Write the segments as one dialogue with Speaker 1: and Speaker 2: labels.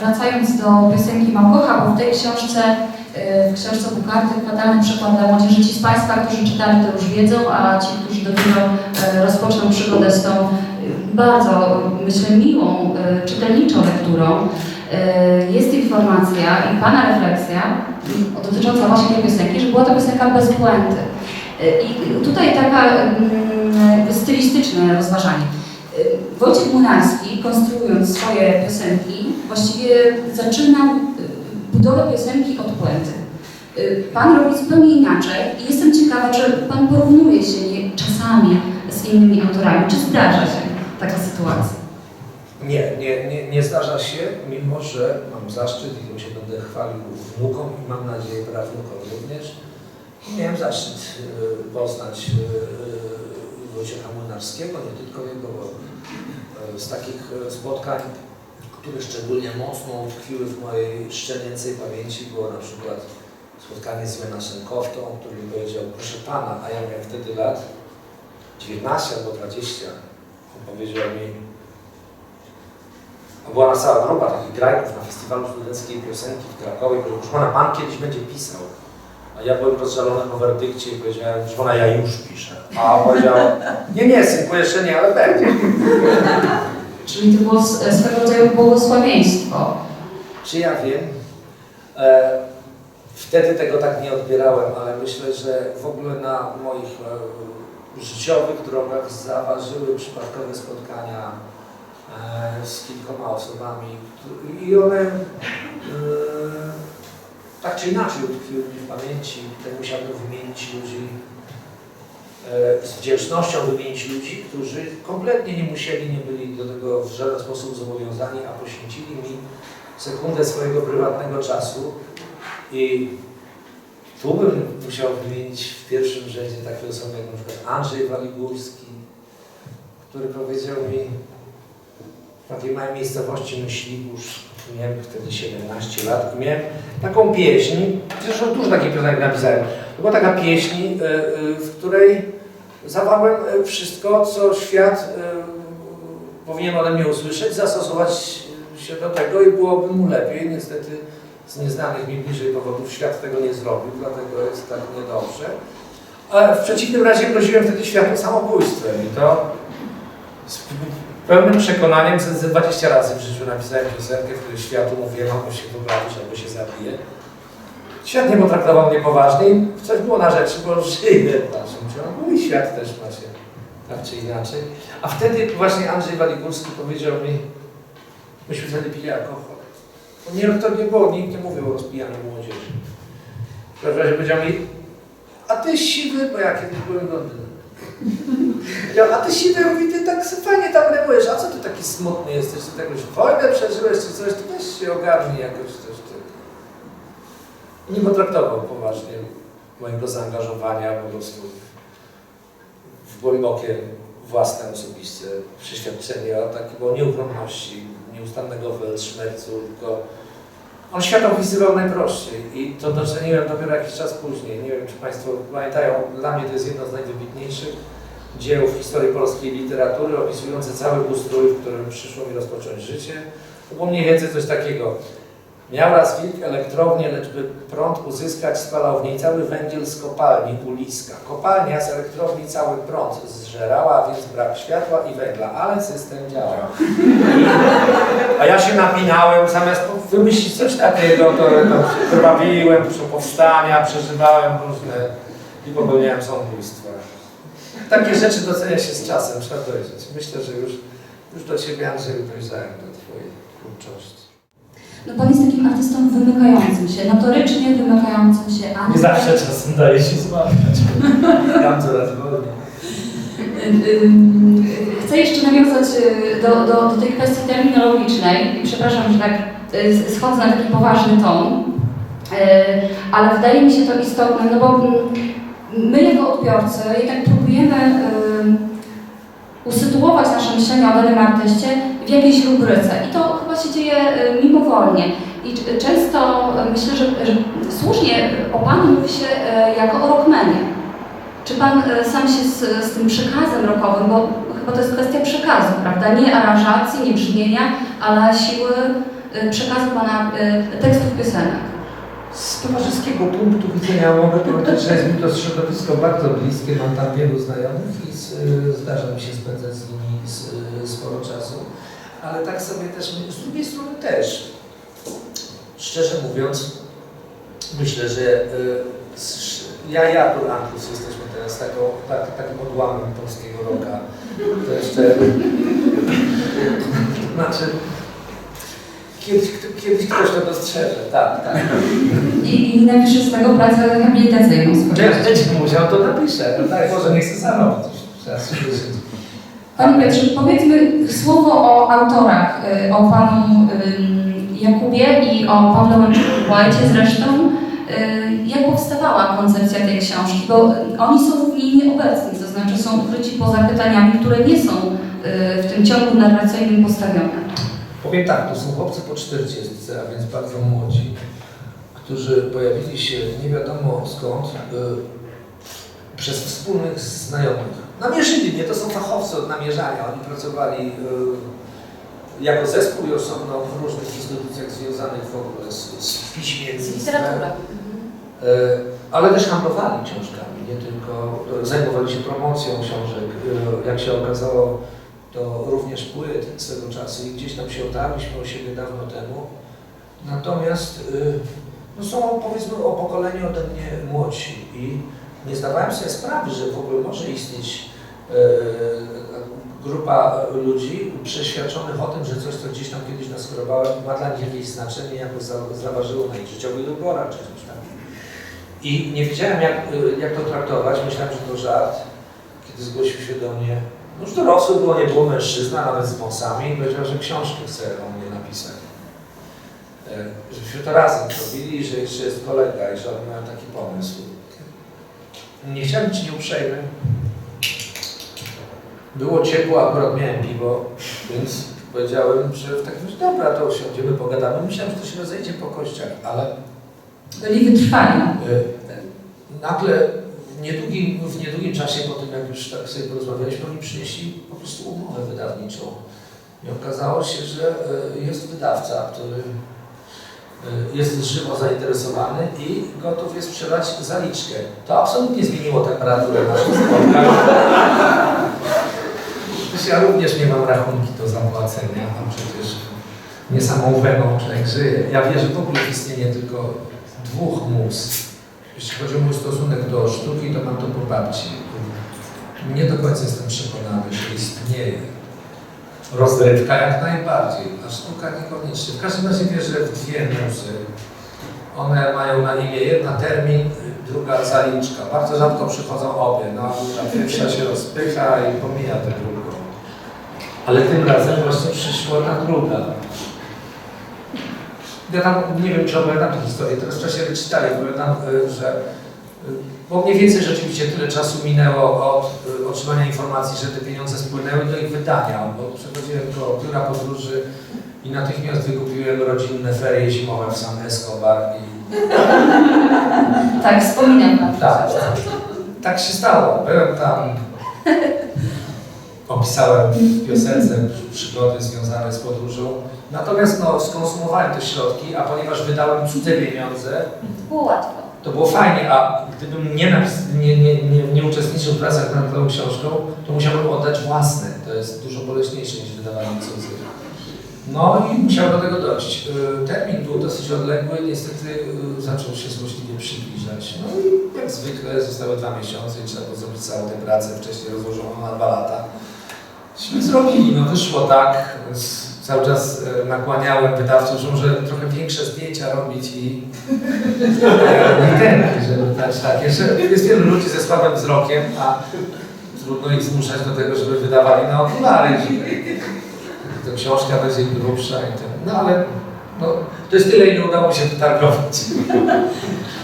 Speaker 1: wracając do piosenki Małgocha, bo w tej książce, y, w książce Bukarty fatalny przykład dla młodzieży. Ci z Państwa, którzy czytali, to już wiedzą, a ci, którzy dopiero y, rozpoczną przygodę z tą y, bardzo, myślę, miłą, czytelniczą lekturą, jest informacja i Pana refleksja dotycząca właśnie tej piosenki, że była to piosenka bez puenty. I tutaj taka mm, stylistyczne rozważanie. Y, Wojciech Młynarski, konstruując swoje piosenki, właściwie zaczynał y, budowę piosenki od puenty. Y, Pan robi zupełnie inaczej i jestem ciekawa, czy Pan porównuje się nie, czasami z innymi autorami. Czy zdarza się taka sytuacja?
Speaker 2: Nie, nie, nie, nie zdarza się, mimo że mam zaszczyt i się będę chwalił wnukom i mam nadzieję prawnukom również. Miałem zaszczyt e, poznać Wojciecha Młynarskiego, nie tylko jego, e, z takich e, spotkań, które szczególnie mocno utkwiły w mojej szczenięcej pamięci, było na przykład spotkanie z Jonaszem Koftą, który mi powiedział, proszę Pana, a ja miałem wtedy lat 19 albo 20. On powiedział mi, a była cała grupa takich grajków na festiwalu studenckiej piosenki w Krakowie, proszę Pana, Pan kiedyś będzie pisał. A ja byłem rozżalony po werdykcie i powiedziałem, że Pana, ja już piszę. A on powiedział, nie, nie, synku, jeszcze nie, ale będzie.
Speaker 1: Czyli to było swego rodzaju błogosławieństwo.
Speaker 2: Czy ja wiem? E, wtedy tego tak nie odbierałem, ale myślę, że w ogóle na moich e, życiowych drogach zaważyły przypadkowe spotkania e, z kilkoma osobami i one e, tak czy inaczej utkwiły mi w pamięci. Tutaj musiałbym wymienić ludzi, e, z wdzięcznością wymienić ludzi, którzy kompletnie nie musieli, nie byli do tego w żaden sposób zobowiązani, a poświęcili mi sekundę swojego prywatnego czasu i tu bym musiał wymienić w pierwszym rzędzie takie osoby jak na przykład Andrzej Waligórski, który powiedział mi w takiej małej miejscowości Myśliwórz, miałem wtedy 17 lat i miałem taką pieśń, zresztą dużo takich piosenek napisałem, to była taka pieśń, y, y, w której zawarłem y, wszystko, co świat powinien ode mnie usłyszeć, zastosować się do tego i byłoby mu lepiej. Niestety z nieznanych mi bliżej powodów świat tego nie zrobił, dlatego jest tak niedobrze. A w przeciwnym razie groziłem wtedy światu samobójstwem i to pełnym przekonaniem, ze 20 razy w życiu napisałem piosenkę, w której światu mówiłem, albo się poprawić, albo się zabije. Świat nie potraktował mnie poważnie i coś było na rzeczy, bo żyję w dalszym ciągu i świat też ma się tak czy inaczej. A wtedy właśnie Andrzej Waligórski powiedział mi, myśmy wtedy pili alkohol. Bo nie, to nie było, nikt nie mówił o rozpijaniu młodzieży. W każdym razie powiedział mi, a ty siwy, bo ja kiedyś byłem blondynem. Ja, a ty siwy, mówi, ty tak fajnie tam remujesz, a co ty taki smutny jesteś, ty jakąś wojnę przeżyłeś czy coś, to weź się ogarnij jakoś coś. Ty. Nie potraktował poważnie mojego zaangażowania po prostu w głębokie własne osobiste przeświadczenie o takiej nieuchronności, nieustannego weltszmercu, tylko on świat opisywał najprościej i to doceniłem dopiero jakiś czas później. Nie wiem, czy Państwo pamiętają, dla mnie to jest jedno z najwybitniejszych dzieł w historii polskiej literatury, opisujące cały ustrój, w którym przyszło mi rozpocząć życie. To było mniej więcej coś takiego. Miał raz wilk elektrownię, lecz by prąd uzyskać, spalał w niej cały węgiel z kopalni uliska. Kopalnia z elektrowni cały prąd zżerała, więc brak światła i węgla, ale system działał. A ja się napinałem, zamiast wymyślić coś takiego, to, to krwawiłem, powstania, przeżywałem różne i popełniałem samobójstwa. Takie rzeczy docenia się z czasem, trzeba dojrzeć. Myślę, że już, już do Ciebie, Andrzeju, dojrzałem do Twojej twórczości.
Speaker 1: No Pan jest takim artystą wymykającym się, notorycznie wymykającym się. A
Speaker 2: Nie zawsze czasem daje się złapać. Tam coraz wolniej.
Speaker 1: Ym, Chcę jeszcze nawiązać y, do, do, do tej kwestii terminologicznej i przepraszam, że tak y, schodzę na taki poważny ton, Y, ale wydaje mi się to istotne, no bo mm, my jako odbiorcy jednak próbujemy y, usytuować nasze myślenie o danym artyście w jakiejś rubryce i to się dzieje y, mimowolnie. I często y, myślę, że, że słusznie o Panu mówi się y, jako o rockmanie. Czy Pan sam się z, z tym przekazem rockowym, bo chyba to jest kwestia przekazu, prawda? Nie aranżacji, nie brzmienia, ale siły przekazu Pana tekstów piosenek?
Speaker 2: Z towarzyskiego punktu widzenia mogę powiedzieć, że jest mi to środowisko bardzo bliskie, mam tam wielu znajomych i zdarza mi się spędzać z nimi sporo czasu. Ale tak sobie też, my- z drugiej strony też, szczerze mówiąc, myślę, że y, ja i Artur jesteśmy teraz taką, tak, takim odłamem polskiego roka. To jeszcze, znaczy, kiedyś, kiedyś ktoś to dostrzeże, tak, tak.
Speaker 1: I, i napisze z tego pracę rehabilitacyjną. pewnością.
Speaker 2: będzie musiał, to napiszę. No tak, może nie chcę zarobić. Trzeba słyszeć.
Speaker 1: Panie Piotrze, powiedzmy słowo o autorach, y, o Panu ym, Jakubie i o Pawle Łęczyku-Łajcie zresztą. Y, Jak powstawała koncepcja tej książki? Bo y, oni są w niej nieobecni, to znaczy są ukryci poza pytaniami, które nie są y, w tym ciągu narracyjnym postawione.
Speaker 2: Powiem tak, to są chłopcy po 40, a więc bardzo młodzi, którzy pojawili się nie wiadomo skąd y, przez wspólnych znajomych. Namierzyli mnie, to są fachowcy od namierzania. Oni pracowali y, jako zespół i osobno w różnych instytucjach związanych w ogóle z, z piśmiennictwem. E, ale też handlowali książkami, nie tylko e, zajmowali się promocją książek. E, Jak się okazało, to również płyt swego czasu i gdzieś tam się otarliśmy o siebie dawno temu. Natomiast e, no są powiedzmy o pokoleniu ode mnie młodsi i nie zdawałem sobie sprawy, że w ogóle może istnieć e, grupa ludzi przeświadczonych o tym, że coś, co gdzieś tam kiedyś naskrobałem, ma dla nich jakieś znaczenie, jakoś za- zaważyło na ich życiowych wyborach czy coś tam. I nie wiedziałem, jak, y, jak to traktować. Myślałem, że to żart. Kiedy zgłosił się do mnie, no już dorosły było, nie było mężczyzna, nawet z wąsami, i powiedział, że książkę chce o mnie napisać. E, Żebyśmy to razem robili że jeszcze jest kolega i że oni mają taki pomysł. Nie chciałem być nieuprzejmy. Było ciepło, akurat miałem piwo, więc powiedziałem, że w takim razie dobra, to usiądziemy, pogadamy. Myślałem, że to się rozejdzie po kościach, ale
Speaker 1: Byli wytrwali.
Speaker 2: E, Nagle w niedługim, w niedługim czasie, po tym jak już tak sobie porozmawialiśmy, oni przynieśli po prostu umowę wydawniczą. I okazało się, że e, jest wydawca, który e, jest żywo zainteresowany i gotów jest sprzedać zaliczkę. To absolutnie zmieniło temperaturę naszych spotkań. Ja również nie mam rachunki do zapłacenia, a przecież nie samą weną człowiek żyje. Ja wierzę w ogóle w istnienie tylko dwóch mus. Jeśli chodzi o mój stosunek do sztuki, to mam to po babci. Nie do końca jestem przekonany, że istnieje. Rozrywka jak najbardziej, a sztuka niekoniecznie. W każdym razie wierzę w dwie muzy. One mają na imię jedna termin, druga zaliczka. Bardzo rzadko przychodzą obie. No, ta pierwsza się rozpycha i pomija tę drugą. Ale tym razem właśnie przyszła ta druga. Ja tam nie wiem, czy opowiadam tę historię, teraz w czasie wyczytali, opowiadam, y, że y, bo mniej więcej rzeczywiście tyle czasu minęło od y, otrzymania informacji, że te pieniądze spłynęły do ich wydania, bo przechodziłem do biura podróży i natychmiast wykupiłem rodzinne ferie zimowe w San Escobar i
Speaker 1: Tak, wspominam Pan.
Speaker 2: tak, tak się stało. Byłem tam, opisałem w piosence przygody związane z podróżą. Natomiast no, skonsumowałem te środki, a ponieważ wydałem cudze pieniądze,
Speaker 1: Było łatwo.
Speaker 2: to było fajnie, a gdybym nie, napis- nie, nie, nie, nie uczestniczył w pracach nad tą książką, to musiałbym oddać własne. To jest dużo boleśniejsze niż wydawanie cudzych. No i musiał do tego dojść. Y, Termin był dosyć odległy, niestety y, zaczął się złośliwie przybliżać. No i jak zwykle zostały dwa miesiące i trzeba było zrobić całą tę pracę, wcześniej rozłożoną na dwa lata. Myśmy zrobili, no wyszło tak. Cały czas y, nakłaniałem wydawców, że trochę większe zdjęcia robić i e, literki, żeby dać takie, że jest wielu ludzi ze słabym wzrokiem, a trudno ich zmuszać do tego, żeby wydawali na okulary, ta książka będzie grubsza i ten. No ale no, to jest tyle, ile udało mi się wytargować.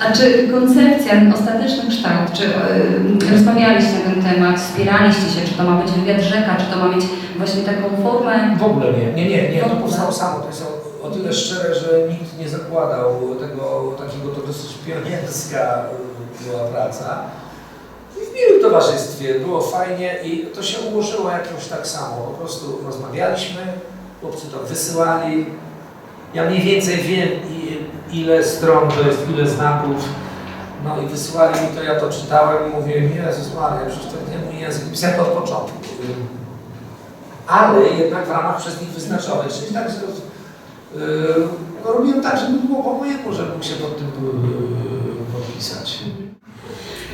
Speaker 1: A czy koncepcja, ostateczny kształt, czy y, rozmawialiście na ten temat, wspieraliście się, czy to ma być wywiad rzeka, czy to ma mieć właśnie taką formę?
Speaker 2: W ogóle nie, nie, nie, nie, to powstało samo. To jest o, o tyle szczere, że nikt nie zakładał tego takiego, to dosyć pionierska y, była praca. I w miłym towarzystwie, było fajnie i to się ułożyło jakoś tak samo. Po prostu rozmawialiśmy, chłopcy to wysyłali Ja mniej więcej wiem, i- ile stron to jest, ile znaków. No i wysyłali mi to, ja to czytałem i mówię, Jezus Maria, przecież to nie mój język. Pisałem od początku. Ale jednak w ramach przez nich wyznaczonych, czyli tak, że yy, no, robiłem tak, żeby było po mojemu, żeby mógł się pod tym yy, podpisać.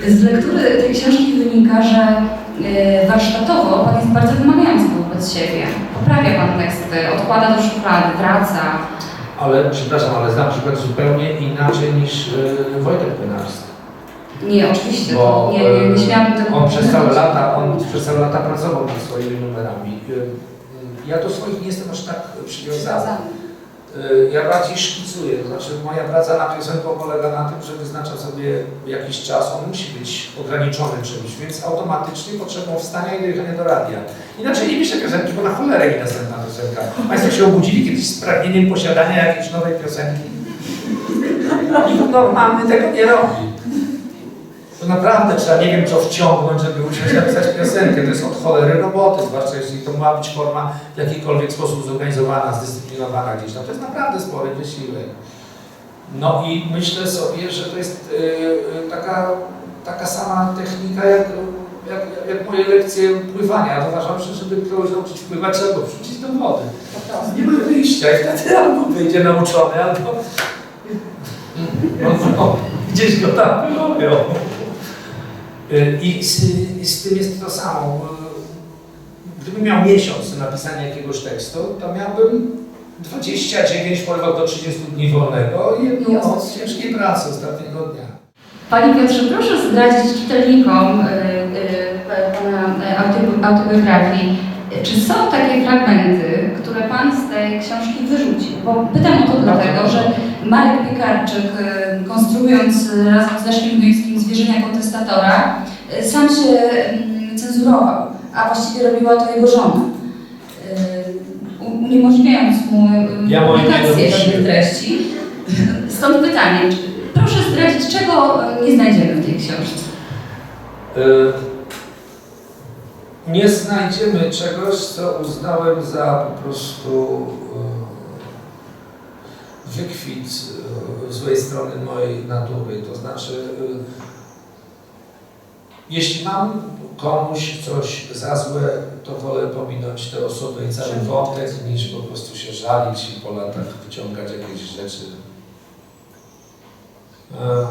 Speaker 1: Z lektury tej książki wynika, że e, warsztatowo Pan jest bardzo wymagający wobec siebie. Poprawia Pan teksty, odkłada do szuflady, wraca.
Speaker 2: Ale, przepraszam, ale znam przykład zupełnie inaczej niż yy, Wojtek Płynarski.
Speaker 1: Nie, oczywiście,
Speaker 2: Bo,
Speaker 1: nie, nie, nie
Speaker 2: e,
Speaker 1: śmiałam tego
Speaker 2: On przez całe lata, on przez całe lata pracował nad swoimi numerami. Y, Ja do swoich nie jestem aż tak przywiązany. Y, Ja bardziej szkicuję, to znaczy moja praca nad piosenką polega na tym, że wyznaczam sobie jakiś czas, on musi być ograniczony czymś, więc automatycznie potrzebą wstania i dojechania do radia. Inaczej nie piszę piosenki, bo na cholerę mi następna piosenka. Państwo się obudzili kiedyś z pragnieniem posiadania jakiejś nowej piosenki? Nikt normalny tego nie robi. To naprawdę trzeba nie wiem co wciągnąć, żeby usiąść napisać piosenkę. To jest od cholery roboty, zwłaszcza jeśli to ma być forma w jakikolwiek sposób zorganizowana, zdyscyplinowana gdzieś tam. To jest naprawdę spory wysiłek. No i myślę sobie, że to jest yy, taka, taka sama technika jak, jak, jak moje lekcje pływania. Ja uważam, że żeby kogoś nauczyć pływać, trzeba go wrzucić do wody. Nie ma wyjścia i wtedy albo wyjdzie nauczony, albo no, no, gdzieś go tam wyrobią. Y, I z, z tym jest to samo. Gdybym miał miesiąc na napisanie jakiegoś tekstu, to miałbym 29 w porywach do 30 dni wolnego i jedną noc ciężkiej pracy ostatniego dnia.
Speaker 1: Panie Piotrze, proszę zdradzić czytelnikom y, y, Pana y, autobi- autobiografii, czy są takie fragmenty, które Pan tej książki wyrzucił? Bo pytam o to dlatego, że Marek Piekarczyk, y, konstruując y, razem z Leszkiem Duńskim zwierzenia kontestatora, y, sam się mm, cenzurował, a właściwie robiła to jego żona. Uniemożliwiając mu
Speaker 2: Ja
Speaker 1: publikację treści. Stąd pytanie, proszę zdradzić, czego nie znajdziemy w tej książce?
Speaker 2: Y, Nie znajdziemy czegoś, co uznałem za po prostu y, wykwit y, złej strony mojej natury. To znaczy, y, jeśli mam komuś coś za złe, to wolę pominąć tę osobę i cały wątek, niż po prostu się żalić i po latach wyciągać jakieś rzeczy. E,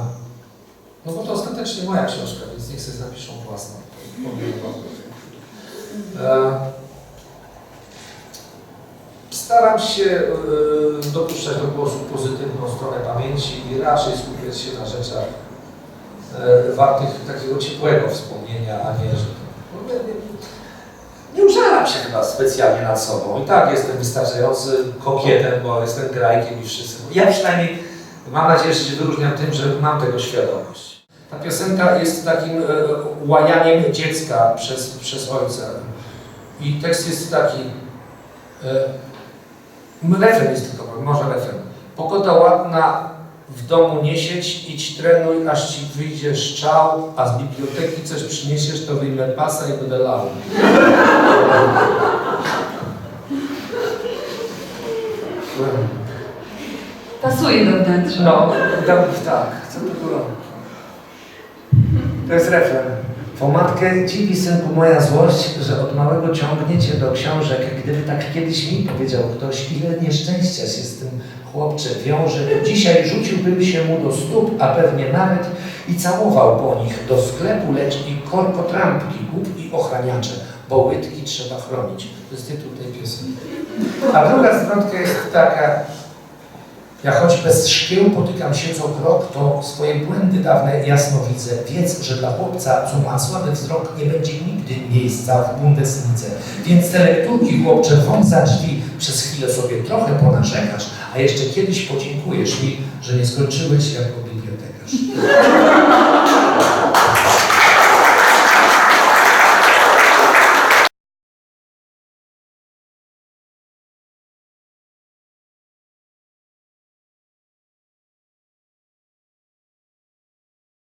Speaker 2: No bo to ostatecznie moja książka, więc niech sobie napiszą własną. E, Staram się e, dopuszczać do głosu pozytywną stronę pamięci i raczej skupiać się na rzeczach e, wartych takiego ciepłego wspomnienia, a nie, że no, nie, się chyba specjalnie nad sobą. I tak jestem wystarczający kokietem, bo jestem grajkiem i wszyscy. Ja przynajmniej mam nadzieję, że się wyróżniam tym, że mam tego świadomość. Ta piosenka jest takim e, łajaniem dziecka przez, przez ojca. I tekst jest taki. E, refren jest tylko, może refren. Pogoda ładna, w domu nie siedź, idź trenuj, aż ci wyjdzie szczał, a z biblioteki coś przyniesiesz, to wyjmę pasa i będę lał.
Speaker 1: Pasuje do wnętrza.
Speaker 2: No, tam, tak, co to było? To jest refren. Po matkę dziwi synku moja złość, że od małego ciągnie cię do książek. Gdyby tak kiedyś mi powiedział ktoś, ile nieszczęścia się z tym chłopcze wiąże, to dzisiaj rzuciłbym się mu do stóp, a pewnie nawet i całował po nich do sklepu, lecz i korkotrampki, głup i ochraniacze, bo łydki trzeba chronić. To jest tytuł tej piosenki. A druga zwrotka jest taka, ja choć bez szkieł potykam się co krok, to swoje błędy dawne jasno widzę. Wiedz, że dla chłopca, co ma słaby wzrok, nie będzie nigdy miejsca w bundeslice. Więc te lekturki, chłopcze, za drzwi, przez chwilę sobie trochę ponarzekasz, a jeszcze kiedyś podziękujesz mi, że nie skończyłeś jako bibliotekarz.